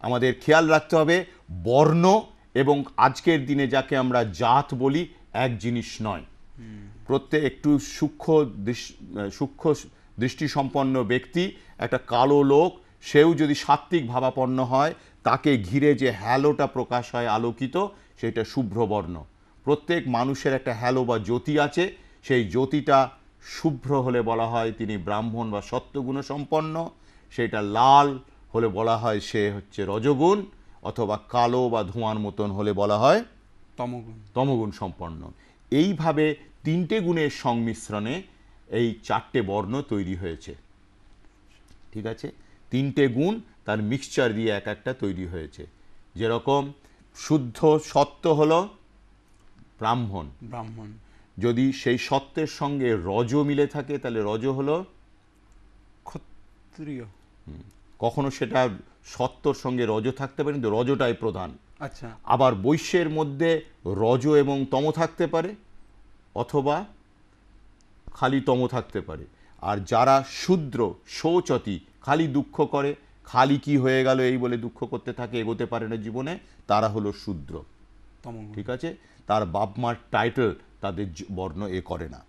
আমাদের খেয়াল রাখতে হবে, বর্ণ এবং আজকের দিনে যাকে আমরা জাত বলি, এক জিনিস নয়। প্রত্যেক একটু সূক্ষ্ম সূক্ষ্ম দৃষ্টিসম্পন্ন ব্যক্তি, একটা কালো লোক, সেও যদি সাত্ত্বিক ভাবাপন্ন হয়, তাকে ঘিরে যে হ্যালোটা প্রকাশ হয় আলোকিত, সেটা শুভ্রবর্ণ। প্রত্যেক মানুষের একটা হ্যালো বা জ্যোতি আছে, সেই জ্যোতিটা শুভ্র হলে বলা হয় তিনি ব্রাহ্মণ বা সত্যগুণ সম্পন্ন সেটা লাল হলে বলা হয় সে হচ্ছে রজগুণ অথবা কালো বা ধোঁয়ার মতন হলে বলা হয় তমগুণ। তমগুণ সম্পন্ন। এইভাবে তিনটে গুণের সংমিশ্রণে এই চারটে বর্ণ তৈরি হয়েছে। ঠিক আছে? তিনটে গুণ তার মিক্সচার দিয়ে এক একটা তৈরি হয়েছে। যেরকম শুদ্ধ সত্য হল ব্রাহ্মণ। ব্রাহ্মণ। যদি সেই সত্যের সঙ্গে রজ মিলে থাকে তাহলে রজ হল ক্ষত্রিয়। কখনো সেটা সত্যর সঙ্গে রজ থাকতে পারে কিন্তু রজটাই প্রধান। আচ্ছা। আবার বৈশ্যের মধ্যে রজ এবং তম থাকতে পারে অথবা খালি তম থাকতে পারে। আর যারা শূদ্র শৌচতি খালি দুঃখ করে খালি কি হয়ে গেল এই বলে দুঃখ করতে থাকে এগোতে পারে না জীবনে তারা হলো শূদ্র। ঠিক আছে? তার বাপ মার টাইটেল তাদের বর্ণ এ করে না।